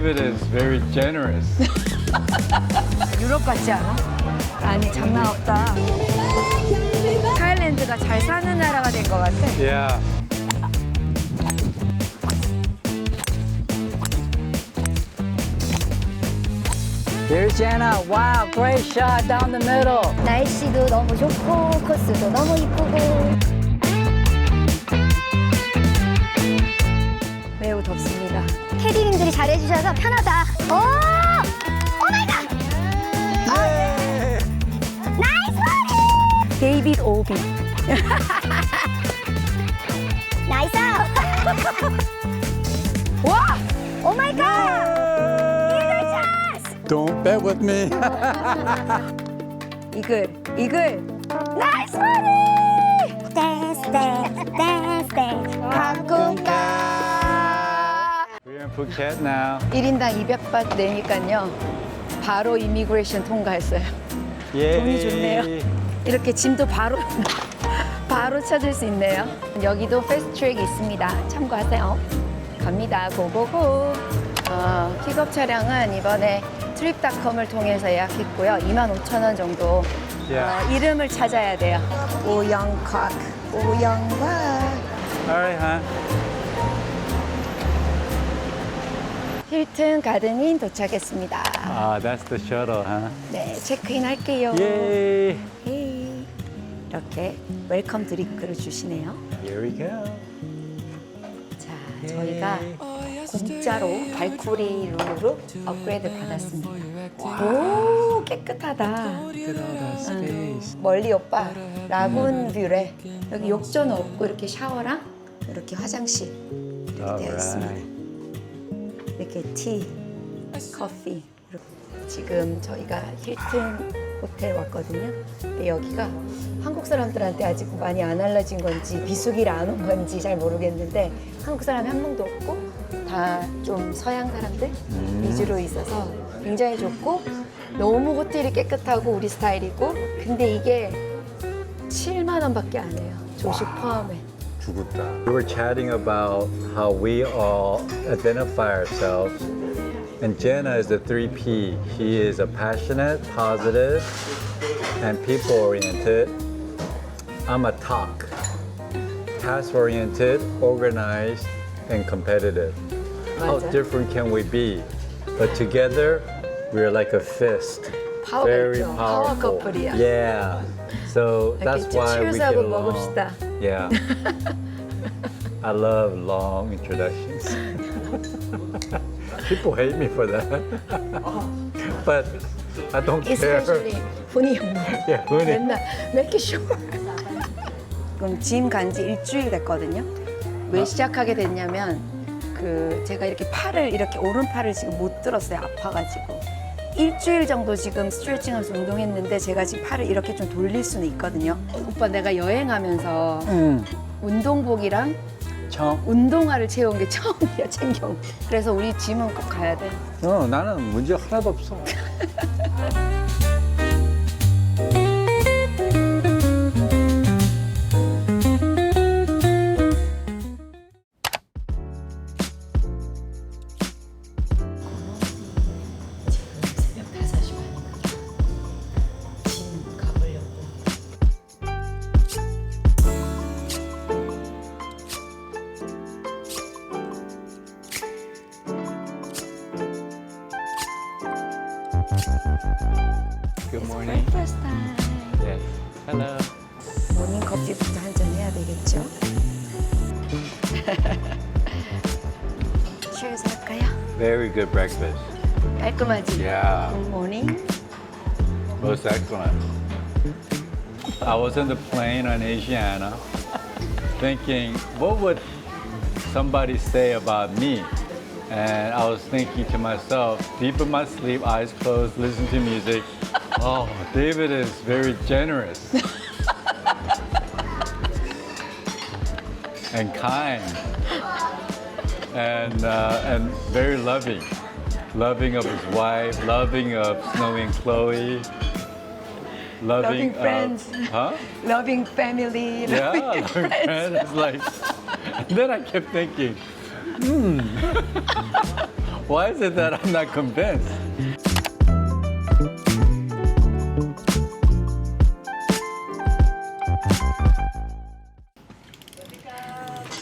David is very generous. 유럽 같지 않아? 아니 장난 없다. 타일랜드가 잘 사는 나라가 된것 같아. Yeah. Here's Jenna. Wow, great shot down the middle. 날씨도 너무 좋고 코스도 너무 이쁘고 주셔서 편하다. 오! 오 마이 갓! 나이스 버디! 데이빗 오비. 나이스! 와! 오 마이 갓! Don't bet with me. 이글, 이글. Phuket now. 1인당 200바트 내니까요. 바로 이미그레이션 통과했어요. Yay. 돈이 좋네요. 이렇게 짐도 바로 바로 찾을 수 있네요. 여기도 패스트 트랙이 있습니다. 참고하세요. 갑니다. 고고고. 어, 픽업 차량은 이번에 트립닷컴을 통해서 예약했고요. 2만 5천 원 정도. 야. 어, 이름을 찾아야 돼요. 오영곽. 오영곽. All right, huh? 힐튼 가든인 도착했습니다. Ah, that's the shuttle, huh? 네, 체크인 할게요. Yay. 헤이. 이렇게 웰컴 드링크를 주시네요. Here we go. 자, 저희가 공짜로 발코리 룸으로 업그레이드 받았습니다. 오, 깨끗하다. Look at all that space. 멀리 오빠, 라군 뷰래. 여기 욕조는 없고 이렇게 샤워랑 이렇게 화장실 이렇게 All 되어 있습니다. 이렇게 티, 커피. 지금 저희가 힐튼 호텔 왔거든요. 근데 여기가 한국 사람들한테 아직 많이 안 알려진 건지 비수기를 안온 건지 잘 모르겠는데 한국 사람이 한 명도 없고 다 좀 서양 사람들 위주로 있어서 굉장히 좋고 너무 호텔이 깨끗하고 우리 스타일이고 근데 이게 7만 원밖에 안 해요. 조식 포함해. 죽었다. We were chatting about how we all identify ourselves. And Jenna is the 3P. She is a passionate, positive, and people oriented. I'm a talk. Task oriented, organized, and competitive. How 맞아. different can we be? But together, we're like a fist. 파워가 Very 있죠. 파워 powerful. 커플이야. Yeah. So 이렇게 that's why we get 치유사고 along. 먹읍시다. Yeah. I love long introductions. People hate me for that. but I don't care. Especially 훈이 형. Yeah, 훈이. 맨날 make it sure. 그럼 짐 간지 일주일 됐거든요. 왜 시작하게 됐냐면 그 제가 이렇게 팔을 이렇게 오른팔을 지금 못 들었어요. 아파가지고. 일주일 정도 지금 스트레칭하면서 운동했는데 제가 지금 팔을 이렇게 좀 돌릴 수는 있거든요. 오빠 내가 여행하면서 음. 운동복이랑 청. 운동화를 채운 게 처음이야 챙겨온 게. 그래서 우리 짐은 꼭 가야 돼. 어, 나는 문제 하나도 없어. good breakfast. 깔끔하지? Yeah. Good morning Most excellent. I was on the plane on Asiana thinking, what would somebody say about me? And I was thinking to myself, deep in my sleep, eyes closed, listen to music. Oh, David is very generous and kind and, uh, and very loving. Loving of his wife, loving of Snowy and Chloe. Loving, loving uh, friends. Of, huh? Loving family. Yeah, loving, friends. friends. like, then I kept thinking, hmm, why is it that I'm not convinced?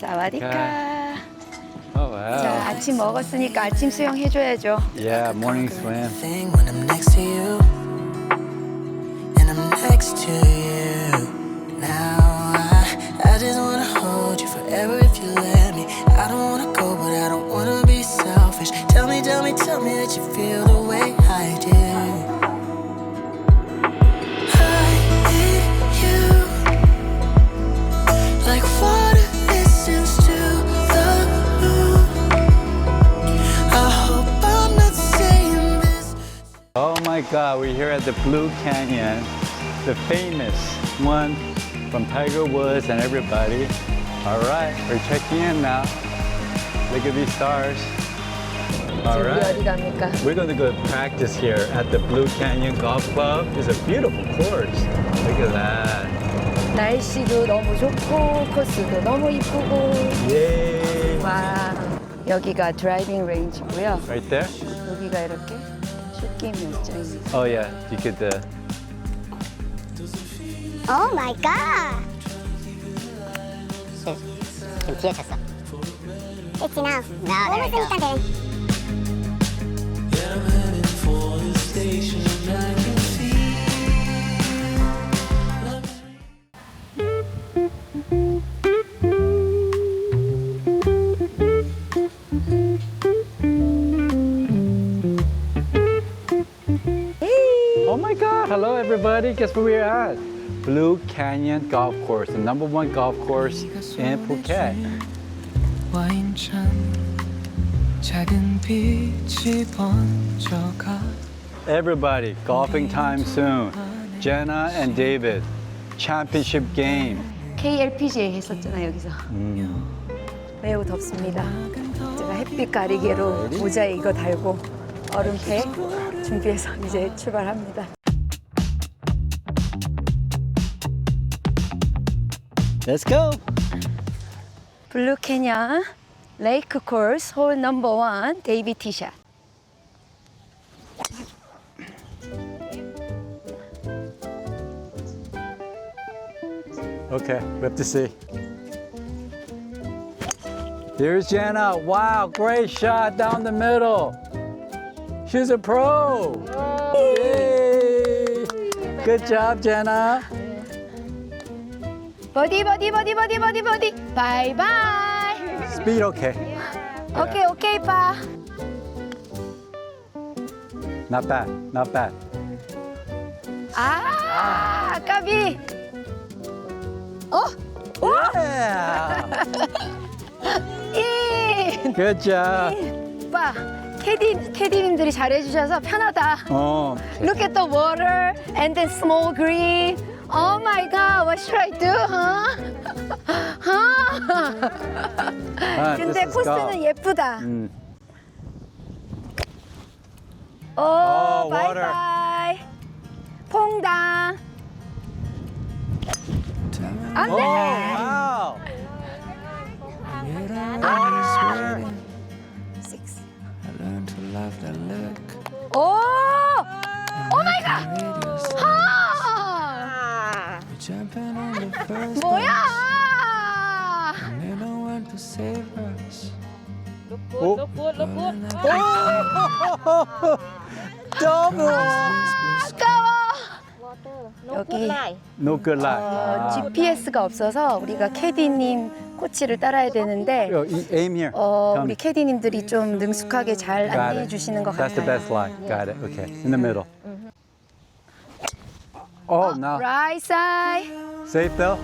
Sawadika. 자, 아침 먹었으니까 아침 수영 해줘야죠. Yeah, morning swim. thing when I'm next to you. And I'm next to you. Now I, I just wanna hold you forever if you let me. I don't wanna go, but I don't wanna be selfish. Tell me, tell me, tell me that you feel the my God, we're here at the Blue Canyon, the famous one from Tiger Woods and everybody. All right, we're checking in now. Look at these stars. All 지금 우리 어디 right. 갑니까? We're going to go practice here at the Blue Canyon Golf Club. It's a beautiful course. Look at that. 날씨도 너무 좋고 코스도 너무 이쁘고 Yay. 와 여기가 드라이빙 레인지고요. Right there? 여기가 이렇게 슛게임 연장입니다. Oh yeah, you could. Uh, 오 마이 갓. 좀 뒤에 쳤어. It's enough. No, 몸을 there you 쓰니까 돼. oh everybody. Guess where we're at? Blue Canyon Golf Course, the number one golf course in Phuket. 와인잔 작은 빛이 번져가 Everybody, golfing time soon. Jenna and David, championship game. KLPGA 했었잖아 여기서. 매우 덥습니다. 제가 햇빛 가리개로 모자에 이거 달고 얼음팩 준비해서 이제 출발합니다. Let's go. 블루 캐년 레이크 코스 홀 넘버 원 데이비 티샷. Okay, we have to see. Here's Jenna. Wow, great shot down the middle. She's a pro. Yay. Good job, Jenna. 버디 버디 버디 버디 버디 버디 바이바이. Speed okay. 오케이 오케이 빠. Not bad, not bad. 아 까비. 어? Yeah. 인. Good job. 오빠 캐디 캐디님들이 잘해주셔서 편하다. Oh, Look at the water and then small green. Oh my God, what should I do, huh? huh? ah, 근데 this is golf. 코스는 예쁘다. Mm. 오, Oh, water. 바이바이. 퐁당. 안 Oh, 돼. wow. Six. I learned to love that look 오! 오 마이 갓. 하! 뭐야? Us Oh. Double. 아까워. 여기 No good luck. 어, Ah. GPS가 없어서 우리가 캐디님 코치를 따라야 되는데 Yo, e- aim here. 어, 우리. 캐디님들이 좀 능숙하게 잘 Got 안내해 it. 주시는 것 That's the 같아요. best line. Got it. Okay. In the middle. Oh, no. Right side. Safe though?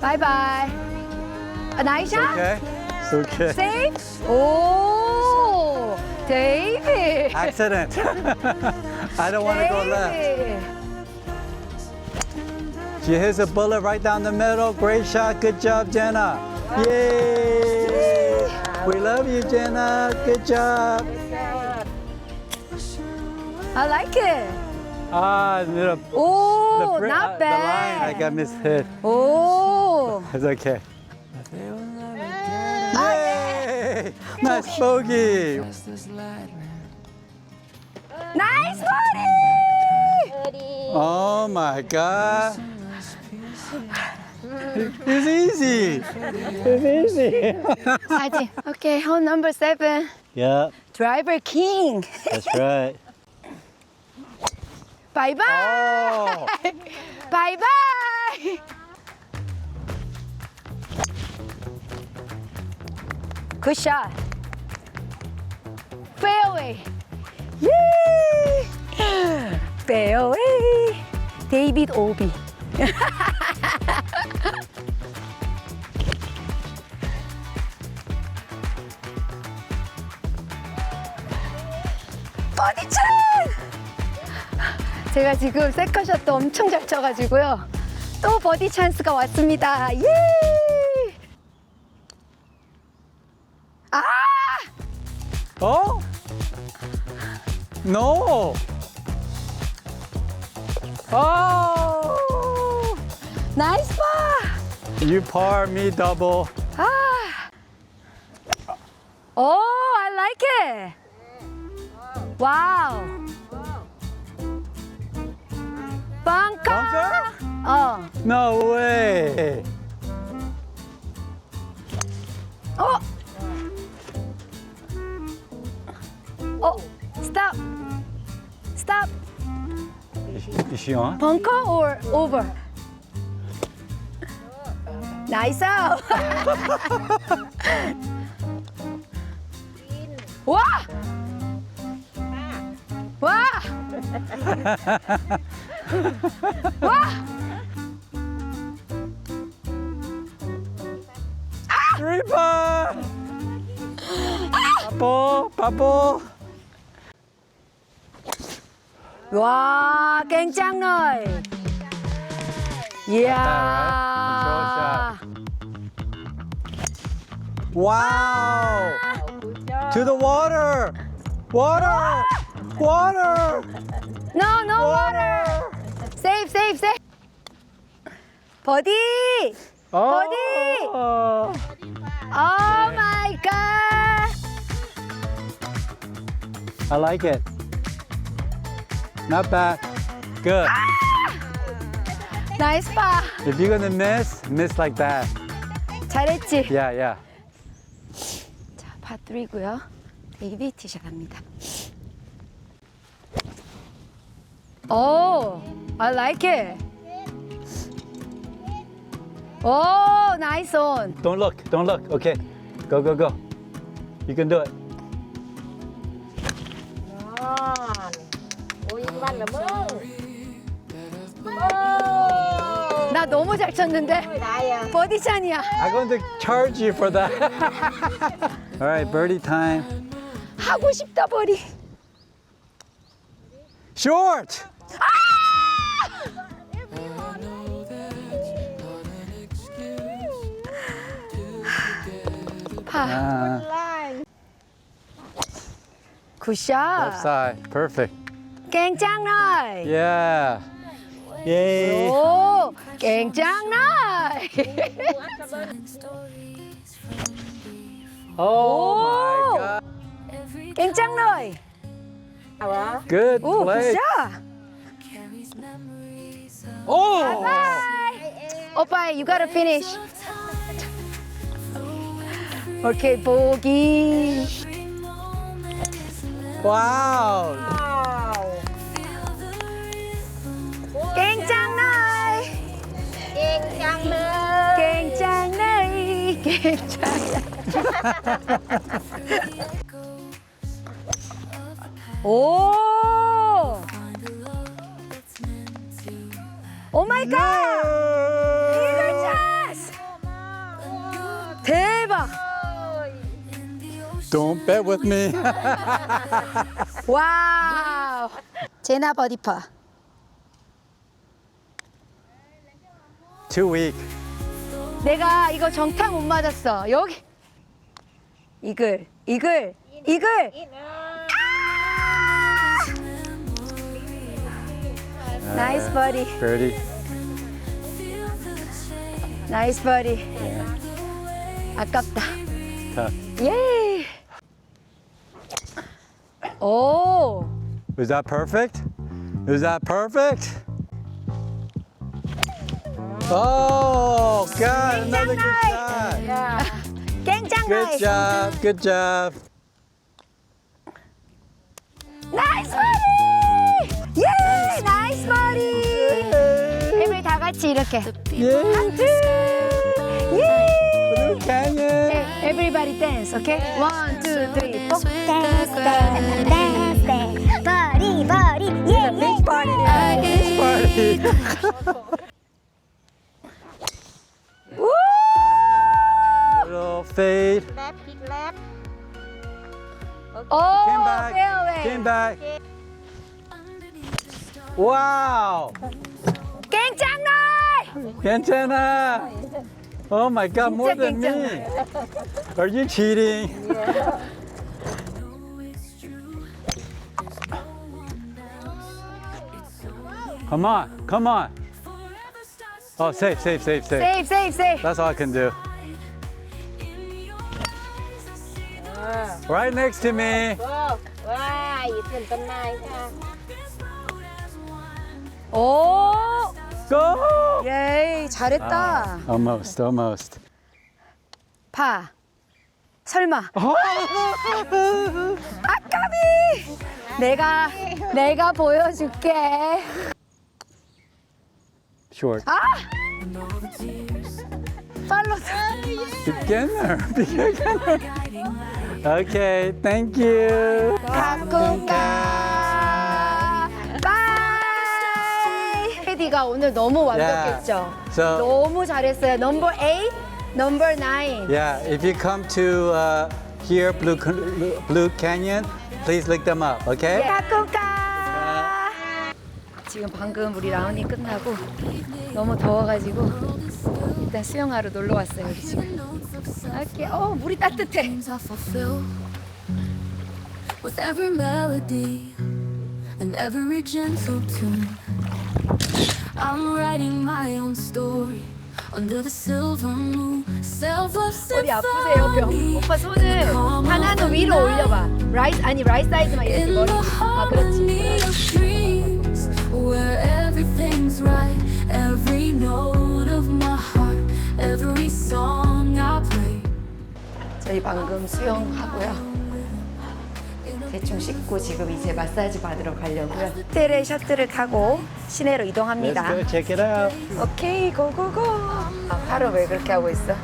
Bye bye. A nice shot. Okay. It's okay. Safe. Oh, David. Accident. I don't want to go left. She hits a bullet right down the middle. Great shot. Good job, Jenna. Yay. We love you, Jenna. Good job. I like it. Ah, the, the, 오, bri- not uh, the line, I bad. got mishit. 오. It's okay. They will never 아, 예. bogey. Nice bogey. 나이스 버디! Oh my god. It's easy. It's easy. 사진. 오케이, 홈 넘버 세븐. yeah, 드라이버 킹. that's right. 바이바이. Oh. 바이바이. 굿샷. 페어웨이. 예. 페어웨이. 데이빗 오비. 버디찬! 제가 지금 세컨샷도 엄청 잘 쳐가지고요. 또 버디 찬스가 왔습니다. 예! 아! Oh? No. Oh. 나이스 파! You par me double. 아! 오, I like it. 와우. Bunker? 어. No way. 어. 어. 스탑. 스탑. Is, is she on? 벙커 or over? 나이스. 와! Par. Bubble, bubble. 와, 깽짱너이. 이야. Wow. To the water. Water. Water. No, no water. Safe, safe, safe. 버디. Oh. Oh my god. I like it. Not bad. Good. 나이스 파. If you're gonna miss, miss like that. 잘했지. Yeah, yeah. 자, 파3고요. 데이비 티샷 합니다. 오, I like it. 오, 나이스 온. Don't look. Don't look. Okay. Go, go, go. You can do it. โอ้ยวันละมึง 나 너무 잘 쳤는데. ได้อะ 버디찬이야. I'm going to charge you for that. All right, birdie time. 하고 싶다 버디. Short. 파. Uh, 굿샷. left side. Perfect. 깽짱나이. Yeah. Yay. 오, 깽짱나이. Oh my God. 깽짱나이. Good 오, play. 굿샷. Oh! bye, Oppa, you gotta finish. Okay, bogey. Wow. Kencang 보기. 와우. 깽짱나이. 깽짱나이. 깽짱나이. 깽짱나이. Oh. 오 마이 갓! 이글 찬스! 대박! Don't bet with me. 와우! 제나 버디파. Too weak. 내가 이거 정타 못 맞았어. 여기. 이글, 이글, 이글! Nice birdie. Birdie. 나이스 버디. 아깝다. Tough. Yay! Oh! Was that perfect? Was that perfect? Oh, God, another good shot. Yeah. Good job, good job. 같이 이렇게. 하트. 예. 네, Everybody dance, okay? One, two, three, four. Dance, dance, 댄스 댄스 댄스 버리 버리 예예 beach party. Left, keep left. Oh, Came back. Came back. Wow. Antenna! Oh my god, more than me! Are you cheating? Come on, come on. Oh, safe, safe, safe, safe. Safe, safe, safe. That's all I can do. Wow. Right next to me. Wow, wow. Oh! 고! 예이 잘했다. Almost, almost. 파. 설마. 아까비. 내가 내가 보여줄게. Short. 아! 팔로우. Beginner, beginner. Okay, thank you. 가끔가. 헤디가 오늘 너무 완벽했죠. So, 너무 잘했어요. 넘버 8, 넘버 9. yeah, if you come to uh, here, Blue, Blue Canyon, please look them up, okay? 가끔가. 지금 방금 우리 라운이 끝나고 너무 더워가지고 일단 수영하러 놀러 왔어요 우리 지금. 이렇게 어 물이 따뜻해. dreams I fulfill with every melody and every gentle tune. I'm writing my own story under the silver moon. Self-love 어디 아프세요 병? symphony 오빠 손을 하나는 위로 올려봐. 라이트 아니 라이트 사이드만 이렇게 in 머리. the 아 harmony 그렇지. of dreams where everything's right. Every note of my heart, every song I play. 저희 방금 수영하고요. 대충 씻고 지금 이제 마사지 받으러 가려고요. 호텔에 셔틀을 타고 시내로 Let's 이동합니다. go check it out. 오케이 고고고. 아 팔을 왜 그렇게 하고 있어?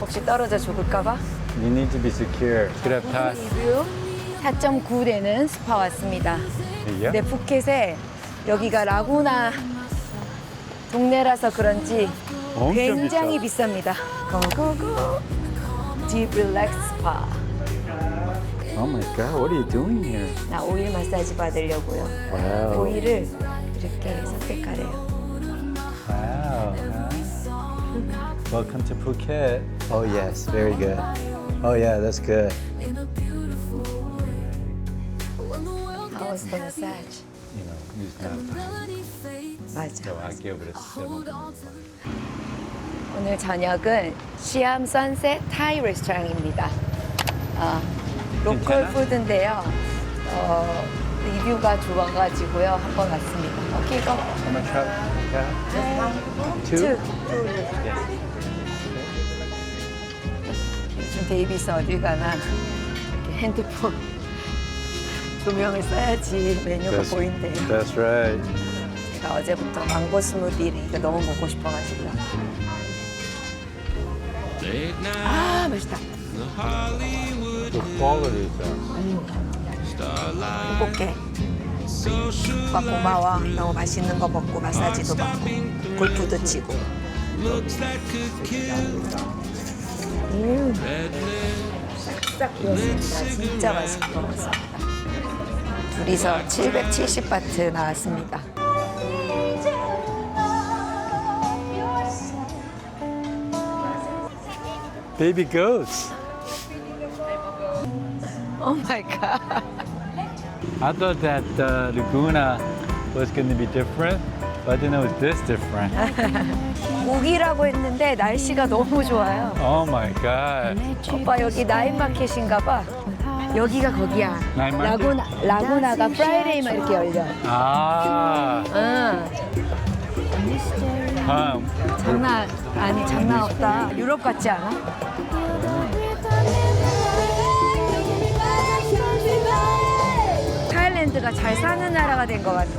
혹시 떨어져 죽을까봐? You need to be secure. Could have passed. 리뷰 4.9 되는 스파 왔습니다. Yeah. 근데 푸켓에 여기가 라구나 동네라서 그런지 엄청 굉장히 비쌉니다. 고고고. 딥 릴렉스 스파. Oh my God, what are you doing here? 나 오일 마사지 받으려고요. Wow. 오일을 이렇게 선택하래요. Wow. Welcome to Phuket. Oh yes, very good. Oh yeah, that's good. How was the massage? You know, use that. 맞아. So I give it a seven. 오늘 저녁은 시암 선셋 타이 레스토랑입니다. 어, 로컬? 푸드인데요. 어, 리뷰가 좋아가지고요. 한번 왔습니다. 오케이, 고. How much have yeah. 투. Two? 요즘 데이비스 어딜 가나 이렇게 핸드폰 조명을 써야지 메뉴가 That's, 보인대요. that's right. 제가 어제부터 망고 스무디를 이거 너무 먹고 싶어가지고요. 아 맛있다. The quality is there. 행복해. 오빠 고마워. 너무 맛있는 거 먹고 마사지도 받고 골프도 치고. 음. 싹싹 비었습니다. 진짜 맛있게 먹었습니다. 둘이서 770바트 나왔습니다. Baby goats. Oh my God. I thought that uh, Laguna was going to be different, but I didn't know it was this different. 우기라고 했는데 날씨가 너무 좋아요. Oh my God. 오빠 여기 나인마켓인가 봐. 여기가 거기야. 나인마켓? 라구나, 라구나가 프라이데이만 이렇게 열려. 아, 응. 음, 장난 아니 장난 없다. 유럽 같지 않아? 핀란드가 잘 사는 나라가 된 것 같아.